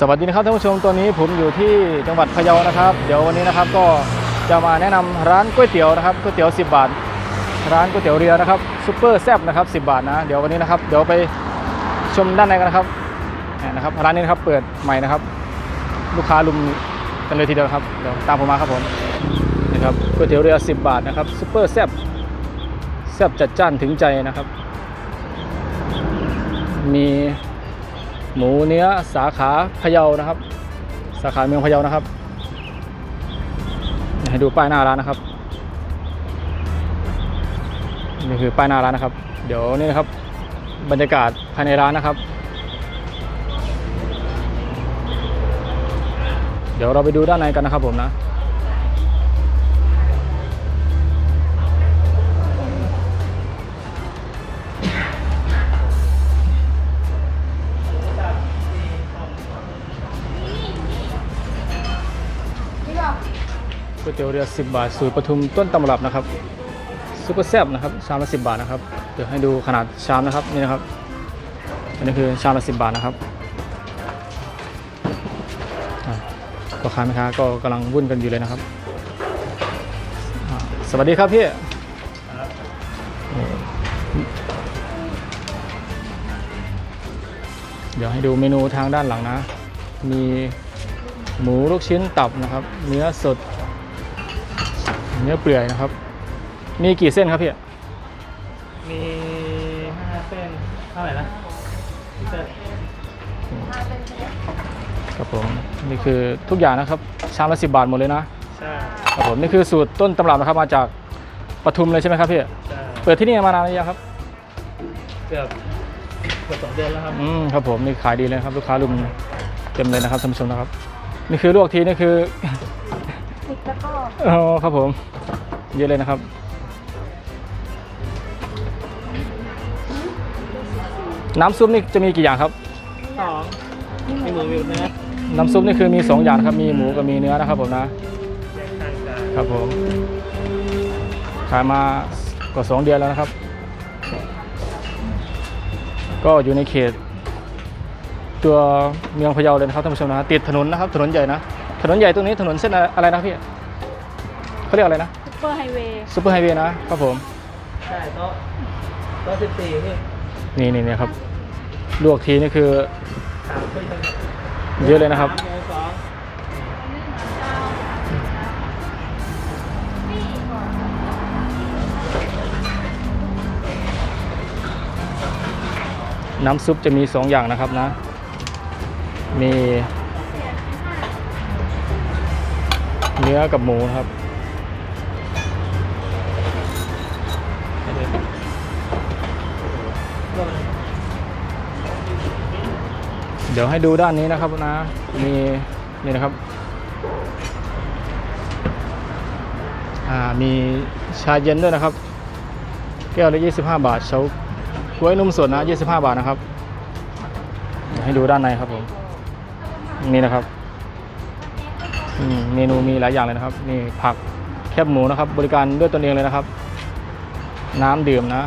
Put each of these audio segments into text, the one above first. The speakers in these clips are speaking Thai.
สวัสดีนะครับท่านผู้ชมตอนนี้ผมอยู่ที่จังหวัดพะเยานะครับ เดี๋ยววันนี้นะครับก็จะมาแนะนำร้านก๋วยเตี๋ยวนะครับก๋วยเตี๋ยว 10 บาท ร้านก๋วยเตี๋ยวเรือนะครับซุปเปอร์แซ่บนะครับ 10 บาทนะเดี๋ยววันนี้นะครับเดี๋ยวไปชมด้านในกันนะครับนี่นะครับร้านนี้นะครับเปิดใหม่นะครับ ลูกค้าลุมกันเลยทีเดียวครับเดี๋ยวตามผมมาครับผมนะครับก๋วยเตี๋ยวเรือ 10 บาทนะครับซุปเปอร์แซ่บแซ่บจัดจ้านถึงใจนะครับ มี หมูเนื้อสาขาพะเยานะครับ สาขาเมืองพะเยานะครับให้ดูป้ายหน้าร้านนะครับนี่คือป้ายหน้าร้านนะครับ เดี๋ยวนี่นะครับ บรรยากาศภายในร้านนะครับ เดี๋ยวเราไปดูด้านในกันนะครับผมนะ เตี๋ยวเรือ 10 บาท สูตรปทุมต้นตำรับนะครับซุปเปอร์แซ่บนะครับชามละ10 บาทนะครับเดี๋ยวให้ดูขนาดชามนะครับนี่นะครับ อันนี้คือชามละ10 บาทนะครับอะพ่อค้าแม่ค้าก็กำลังวุ่นกันอยู่เลยนะครับ สวัสดีครับพี่เดี๋ยวให้ดูเมนูทางด้านหลังนะ มีหมูลูกชิ้นตับนะครับ เนื้อสด เนื้อเปื่อยนะครับ มีกี่เส้นครับพี่ มีห้าเส้นเท่าไหร่นะเส้นครับผมนี่คือทุกอย่างนะครับชามละสิบาทหมดเลยนะใช่ครับผมนี่คือสูตรต้นตำรับนะครับมาจากปทุมเลยใช่ไหมครับพี่ใช่เปิดที่นี่มานานหรือยังครับเกือบเกือบสองเดือนแล้วครับอืมครับผมนี่ขายดีเลยครับลูกค้ารุมเต็มเลยนะครับท่านผู้ชมนะครับ นี่คือลวกทีนี่คือ พริกแล้วก็อ๋อครับผม เยอะเลยนะครับ น้ำซุปนี่จะมีกี่อย่างครับ สองมีหมูมีเนื้อน้ำซุปนี่คือมี 2 อย่างนะครับ มีหมูกับมีเนื้อนะครับผมนะแยกทางกันครับผม ขายมากว่า2เดือนแล้วนะครับ ก็อยู่ในเขต ตัวเมืองพะเยาเลยนะครับท่านผู้ชมนะ ติดถนนนะครับ ถนนใหญ่นะถ นนใหญ่ตรงนี้ถนนเส้นอะไรนะพี่เขาเรียกอะไรนะซุปเปอร์ไฮเวย์ซูเปอร์ไฮเวย์นะครับผมใช่โต๊ะโต๊ะสิบสี่พี่นี่นี่นี่ครับลวกทีนี่คือสามถ้วยเท่านั้นเยอะเลยนะครับสามหมูสองน้ำซุปจะมี 2 อย่างนะครับนะ มี เนื้อกับหมูครับ เดี๋ยวให้ดูด้านนี้นะครับนะ มีนี่นะครับ อ่า มีชาเย็นด้วยนะครับ แก้วละ25 บาทเฉาก้วยนุ่มสดนะ 25 บาทนะครับ ให้ดูด้านในครับผม นี่นะครับ เมนูมีหลายอย่างเลยนะครับ นี่ผักแคบหมูนะครับ บริการด้วยตนเองเลยนะครับ น้ำดื่มนะ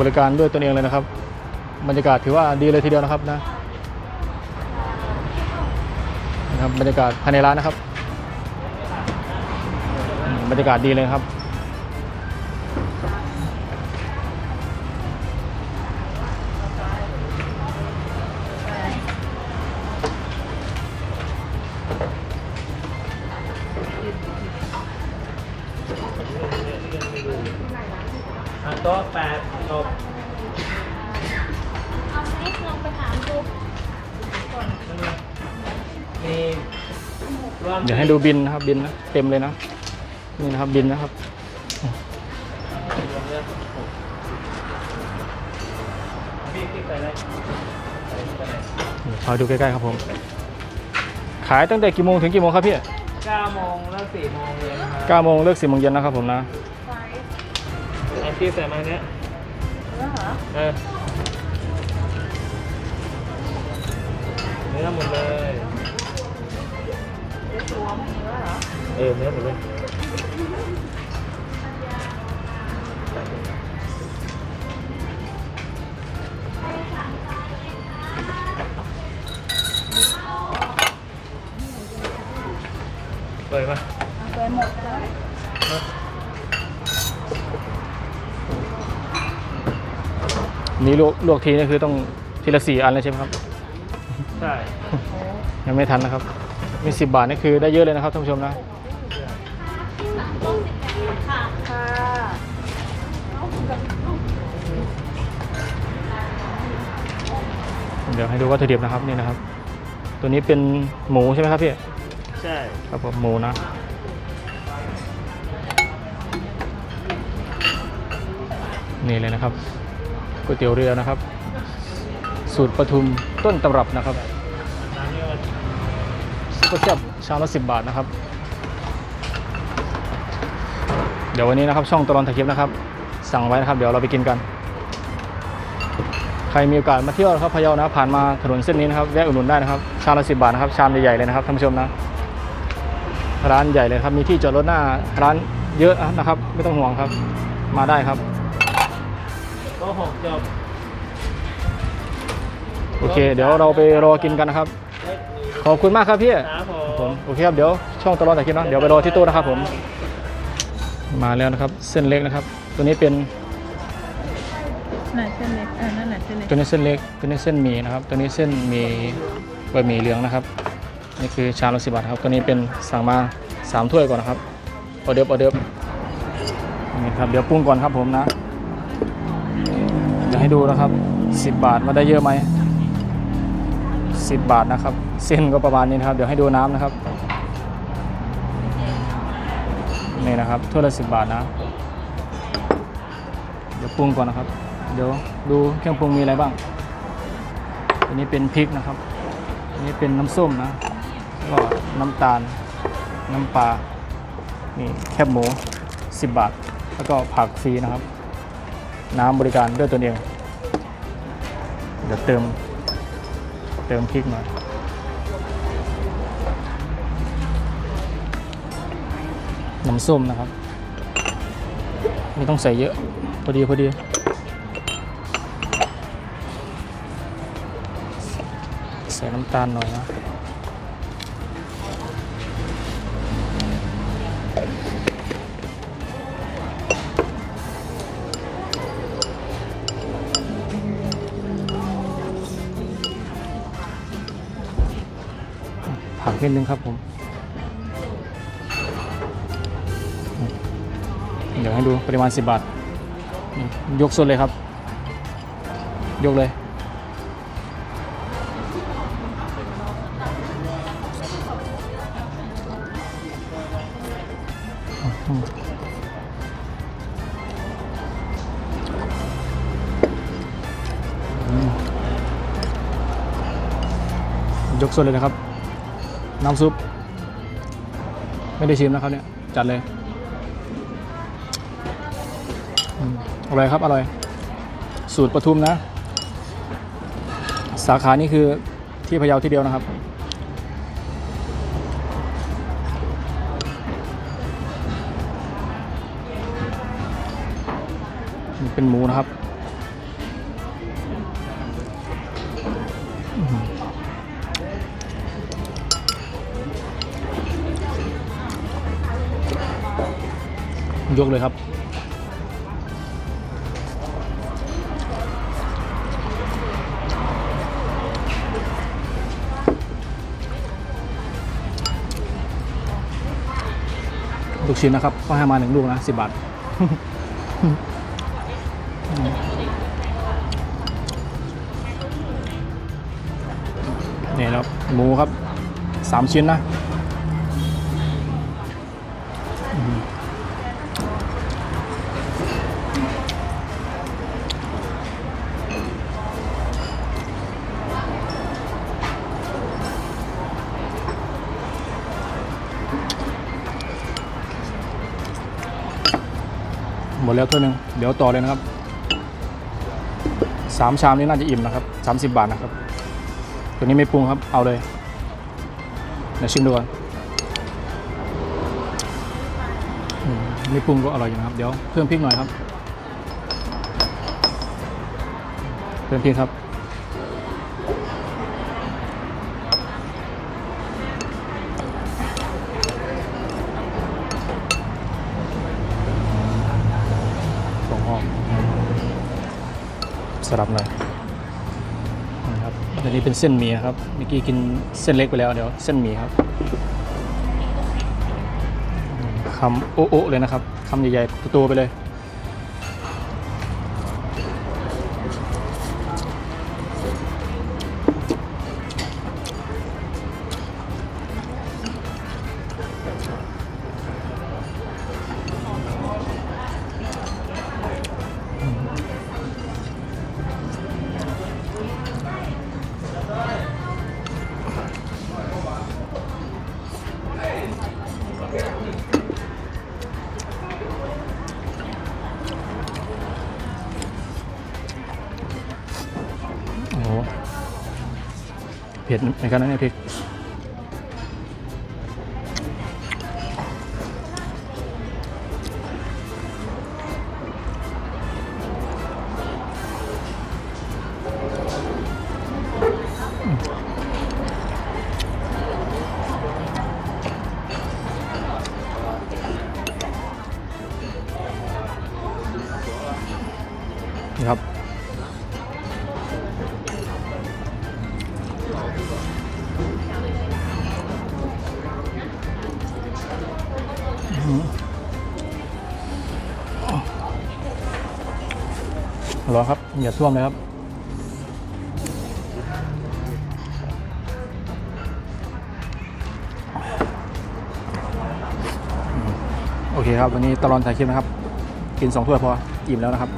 บริการด้วยตนเองเลยนะครับ บรรยากาศถือว่าดีเลยทีเดียวนะครับนะนะครับบรรยากาศภายในร้านนะครับ บรรยากาศดีเลยครับ มีรวมเดี๋ยวให้ดูบินนะครับบินนะเต็มเลยนะนี่นะครับบินนะครับรวมเนื้อพี่พี่ใส่อะไรใส่ไปไหนพาดูใกล้ๆครับผม ขายตั้งแต่กี่โมงถึงกี่โมงครับพี่เก้าโมงแล้วสี่โมงเย็นครับเก้าโมงเลิกสี่โมงเย็นนะครับผมนะไฟไอพี่ใส่มาเนี้ยแล้วเหรอเอ เนื้อหมดเลยเออเนื้อหมดเลยเปิดปะเปิดหมดแล้วนี่ลวลวกทีนี่คือต้องทีละสี่อันเลยใช่ไหมครับ ใช่ ยังไม่ทันนะครับ มีสิบบาทนี่คือได้เยอะเลยนะครับท่านผู้ชมนะค่ะเดี๋ยวให้ดูวัตถุดิบนะครับนี่นะครับ ตัวนี้เป็นหมูใช่ไหมครับพี่ ใช่ ครับผมหมูนะนี่เลยนะครับก๋วยเตี๋ยวเรือนะครับ สูตรปทุมต้นตำรับนะครับร้านนี้ว่า ก็เทียบชามละสิบบาทนะครับ เดี๋ยววันนี้นะครับช่องตลอนถ่ายคลิปนะครับ สั่งไว้นะครับ เดี๋ยวเราไปกินกัน ใครมีโอกาสมาเที่ยวนะครับพะเยานะผ่านมาถนนเส้นนี้นะครับแวะอุดหนุนได้นะครับ ชามละสิบบาทนะครับชามใหญ่ๆเลยนะครับท่านผู้ชมนะ ร้านใหญ่เลยครับมีที่จอดรถหน้าร้านเยอะนะครับ ไม่ต้องห่วงครับ มาได้ครับก็หกจบโอเค เดี๋ยวเราไปรอกินกันนะครับเล็กมี ขอบคุณมากครับพี่ครับผผมมโอเคครับเดี๋ยวช่องตลอดแต่คลิปเนาะเดี๋ยวไปรอที่ตู้นะครับผม มาแล้วนะครับ เส้นเล็กนะครับ ตัวนี้เป็นไหนเส้นเล็กเออนั่นแหละเส้นเล็กตัวนี้เส้นเล็กตัวนี้เส้นหมี่นะครับ ตัวนี้เส้นหมี่บะหมี่เหลืองนะครับนี่คือชามละสิบบาทครับตัวนี้เป็นสั่งมาสามถ้วยก่อนนะครับออเดิร์ฟออเดิร์ฟนี่ครับเดี๋ยวปรุงก่อนครับผมนะเดี๋ยวให้ดูนะครับสิบบาทว่าได้เยอะไหม สิบบาทนะครับ เส้นก็ประมาณนี้นะครับ เดี๋ยวให้ดูน้ำนะครับนี่นะครับถ้วยละสิบบาทนะ เดี๋ยวปรุงก่อนนะครับ เดี๋ยวดูเครื่องปรุงมีอะไรบ้าง อันนี้เป็นพริกนะครับ อันนี้เป็นน้ำส้มนะก็น้ำตาล น้ำปลา นี่แคบหมู 10 บาท แล้วก็ผักฟรีนะครับ น้ำบริการด้วยตนเอง เดี๋ยวเติม ติมพริกหน่อยน้ำส้มนะครับ ไม่ต้องใส่เยอะ พอดี พอดี ใส่น้ำตาลหน่อยนะ นิดนึงครับผม เดี๋ยวให้ดูปริมาณ 10 บาท ยกสดเลยครับ ยกเลย ยกสดเลยนะครับ น้ำซุป ไม่ได้ชิมนะครับเนี่ย จัดเลยอร่อยครับ อร่อย สูตรปทุมนะ สาขานี้คือที่พะเยาที่เดียวนะครับเป็นหมูนะครับ ยกเลยครับ ลูกชิ้นนะครับก็ให้มาหนึ่งลูกนะสิบบาทนี่แล้วหมูครับสามชิ้นนะ หมดแล้วถ้วยหนึ่งเดี๋ยวต่อเลยนะครับสามชามนี้น่าจะอิ่มนะครับสามสิบบาทนะครับ ตัวนี้ไม่ปรุงครับ เอาเลยเดี๋ยวชิมดูก่อนอืมไม่ปรุงก็อร่อยอยู่นะครับ เดี๋ยวเพิ่มพริกหน่อยครับ เพิ่มพริกครับ ลับหน่อยนะครับอันนี้เป็นเส้นหมี่ครับ เมื่อกี้กินเส้นเล็กไปแล้วเดี๋ยวเส้นหมี่ครับคำโอ๊ะๆเลยนะครับคำใหญ่ๆตัวๆไปเลย ผ็ดเหมือนกันนะเนี่ยพริก รอครับ อย่าท่วมเลยครับ โอเคครับ วันนี้ตลอดถ่ายคลิปนะครับ กิน2ถ้วยพอ อิ่มแล้วนะครับ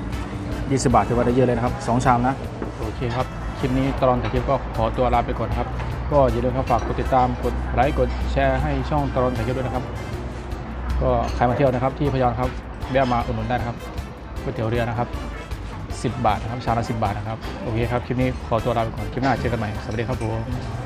20 บาทถือว่าได้เยอะเลยนะครับ 2 ชามนะ โอเคครับ คลิปนี้ตลอดถ่ายคลิปก็ขอตัวลาไปก่อนครับ ก็อย่าลืมครับฝากกดติดตาม กดไลค์ กดแชร์ให้ช่องตลอดถ่ายคลิปด้วยนะครับ ก็ใครมาเที่ยวนะครับที่พะเยาครับแวะมาอุดหนุนได้นะครับก๋วยเตี๋ยวเรือนะครับ 10 บาทนะครับชามละ10 บาทนะครับ โอเคครับ คลิปนี้ขอตัวลาไปก่อน คลิปหน้าเจอกันใหม่ สวัสดีครับผม